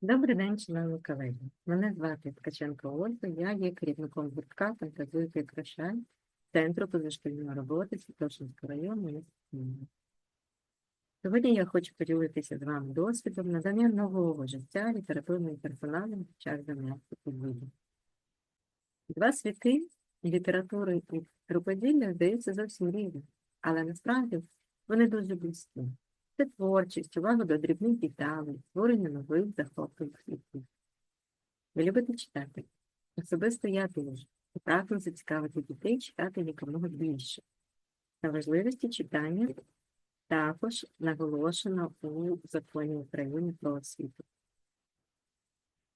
Добрий день, члени колеги. Мене звати Ткаченко Ольга, я є керівником гуртка «Фантазуйте і кращай» Центру позашкільної роботи Святошинського району міста Києва. Сьогодні я хочу поділитися з вами досвідом надання нового життя літературним персоналам під час заняття підвідом. Два світи літератури і рукоділля здаються зовсім різні, але насправді вони дуже близькі. Це творчість, увага до дрібних деталей, створення нових захопливих світів. Ви любите читати? Особисто я дуже. І прагну зацікавити дітей читати якомога більше. На важливості читання також наголошено у законі України про освіту.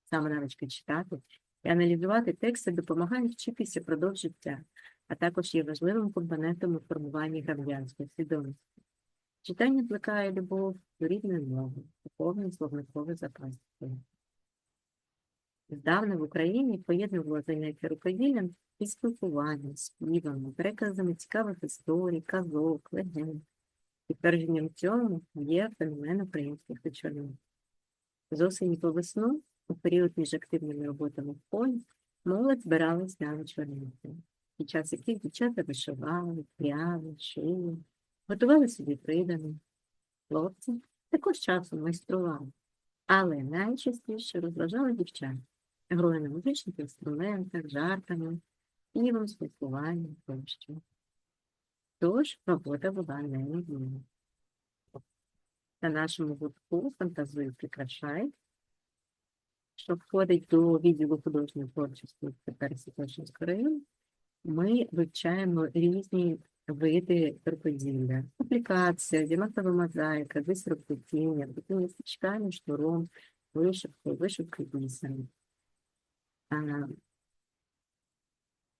Саме навички читати і аналізувати тексти допомагають вчитися продовж життя, а також є важливим компонентом у формуванні громадянської свідомості. Читання плекає любов до рідної мови, повний словниковий запас. Здавна в Україні поєднувало заняття рукоділлям і спілкуванням, співами, переказами цікавих історій, казок, легенд. Підтвердженням цьому є феномен українських вечорів. З осені по весну, у період між активними роботами в полі, молодь збиралась на вечорниці, під час яких дівчата вишивали, пряли, шили, готували собі придані. Хлопці також часом майстрували, але найчастіше розважали дівчат, грою на музичних інструментах, жартами, співом, спілкуванням тощо. Тож робота була неймовірна. На нашому гуртку фантазую прикрашай, що входить до відділу художньої творчості тепер Святошинського району, ми вивчаємо різні види рукоділля. Аплікація, діамантова мозаїка, висороплетіння, плетіння стрічками, шнуром, вишивкою, вишивкою бісером.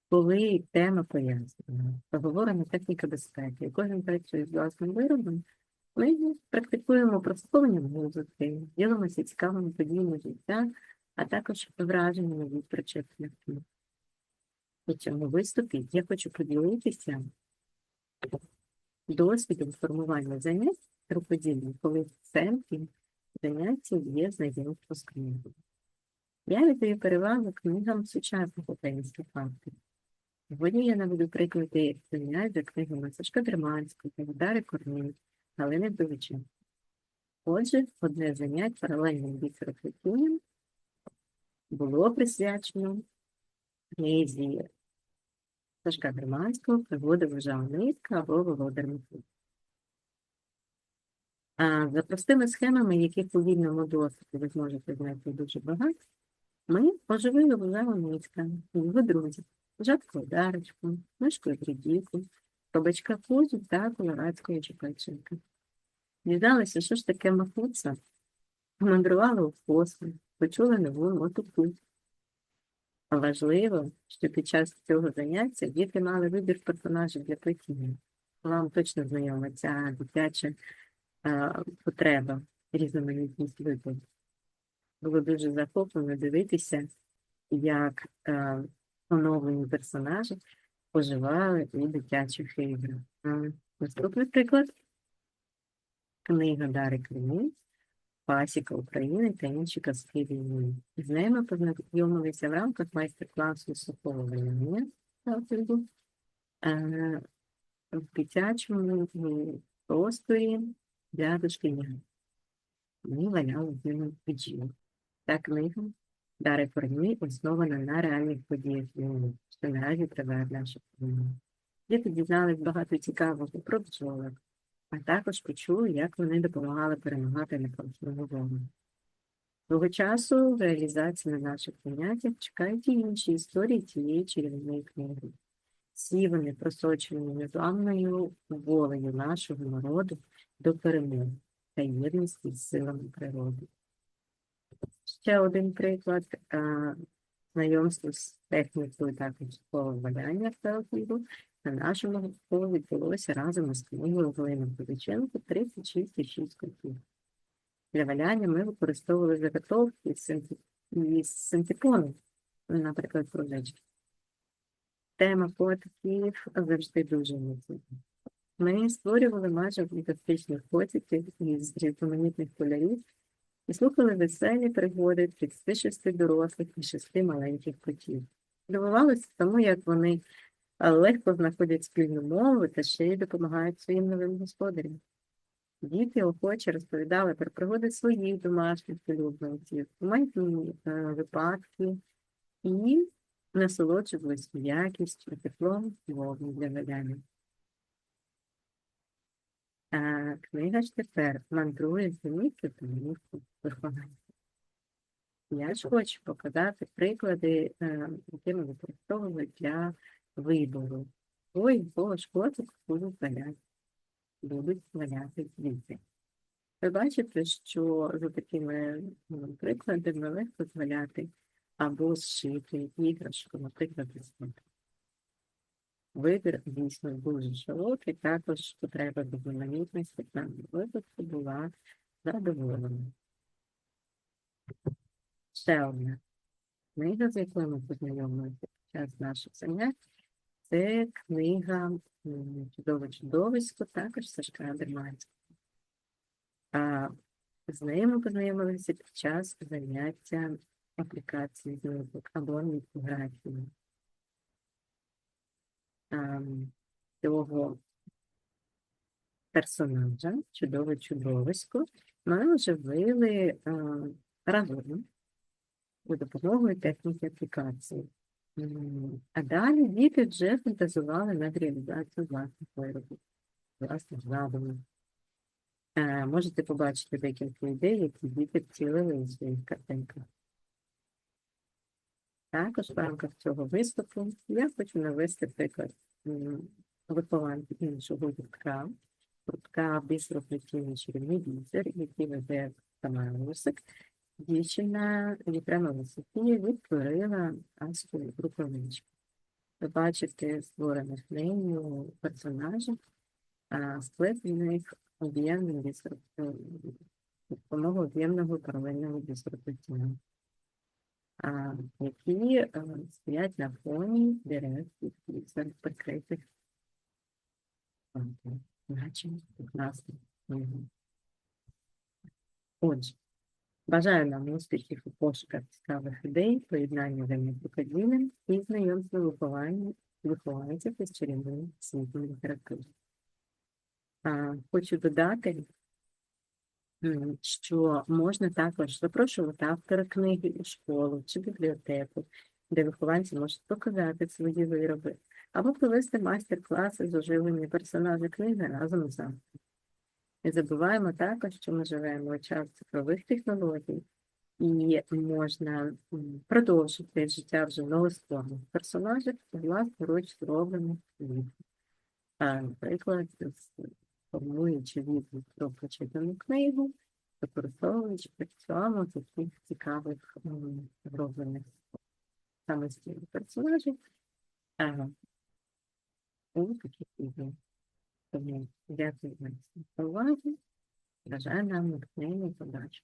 Коли тема пояснена, поговоримо техніка безпеки, кожен працює з власним виробом, ми практикуємо прослуховування музики, ділимося цікавими подіями життя, а також враженнями від причетних. У цьому виступі я хочу поділитися досвідом формування занять рукоділля, коли в центрі заняття є знайомство з книгою. Я віддаю перевагу книгам сучасних українських авторів. Сьогодні я наведу приклади занять за книгами Сашка Дерманського, Дари Корній, Галини Вдовиченко. Отже, одне занять паралельним бісероплетінням було присвячено книзі Сашка Германського пригоди вважав низка або Володар Микит. А за простими схемами, яких у вільному досвіді ви зможете знайти дуже багато, ми оживили вважала низька, його друзів, жабку Одарочку, мишку Грідіку, кабачка Кузю та колорадської чепеченка. Дізналися, що ж таке махуца, мандрувала у космос, почула нову путь. Важливо, що під час цього заняття діти мали вибір персонажів для плетіння. Вам точно знайома ця дитяча е, потреба, різноманітність виборів. Було дуже захоплено дивитися, як е, оновлені персонажі поживали у дитячих іграх. Наступний приклад. Книга Дари Кремінь Пасіка України та інші казки війни. З ними познайомилися в рамках майстер-класу сухого валяння заходу е, в дитячому просторі для дошкільнят. Ми валяли з ними бджіл. Та книга Дари Корні основана на реальних подіях війни, що наразі триває наша країна. Діти дізнались багато цікавого про бджолок, а також почули, як вони допомагали перемагати на фронтовому вогню. Того часу в реалізації на наших заняттях чекають і інші історії цієї чарівної книги. Всі вони просочені незламною волею нашого народу до перемоги та єдності з силами природи. Ще один приклад а, знайомство з технікою також валяння фелфігу на нашому гуртку відбулося разом із книгою Галини Куличенко 36,6 котів. Для валяння ми використовували заготовки із синтепону, наприклад, кружечки. Тема котиків завжди дуже міцна. Ми створювали майже фантастичних котиків із різноманітних кольорів і слухали веселі пригоди 36 дорослих і 6 маленьких котів. Дивувалися тому, як вони легко знаходять спільну мову та ще й допомагають своїм новим господарям. Діти охоче розповідали про пригоди своїх домашніх улюбленців, майбутні е, випадки і насолоджувалися якістю, теплом і для видання. Книга ж тепер мандрує з місця та місця виконання. Я ж хочу показати приклади, е, які ми використовували для вибору. Ой, бо ж котик будуть валяти, будуть валяти діти. Ви бачите, що за такими ну, прикладами легко зваляти або зшити іграшку, наприклад, фото. Вибір дійсно дуже широкий, також потреба різноманітності в даному випадку була задоволена. Ще одна книга, з якою ми познайомилися під час наших занять, це книга Чудове чудовисько, також Сашка Дерманського. З нею ми познайомилися під час заняття аплікації зв'язок або літографії. Ем, Цього персонажа, чудове чудовисько, ми оживили разом за допомогою техніки аплікації. А далі діти вже фантазували над реалізацією власних виробів, власних задумів. Е, Можете побачити декілька ідей, які діти втілили у своїх картинках. Також в рамках цього виступу я хочу навести приклад вихованки іншого гуртка, гуртка бісероплетіння чарівний бісер, який веде Тамара Лусик. Дівчина Єфремова Софія відтворила аску рукавичку. Ви бачите створених нею персонажів, а сплетених об'ємним е, допомогою об'ємного паралельного бісероплетіння які е, стоять на фоні дерев, які серед прикритих наче прекрасно. Отже, бажаю нам успіхів у пошуках цікавих ідей, поєднання взаємоподільним і знайомства виховання вихованців із чарівним світом літератури. Хочу додати, що можна також запрошувати автора книги у школу чи бібліотеку, де вихованці можуть показати свої вироби, або провести майстер-класи з оживлення персонажа книги разом з автором. Не забуваємо також, що ми живемо у час цифрових технологій, і можна продовжити життя вже новостворених персонажів власноруч зроблених від. Наприклад, формуючи відгук про прочитану книгу, використовуючи при цьому таких цікавих зроблених самостійних персонажів у таких відео. Тому дякую вам за увагу. Бажаю нам натхнення подачі.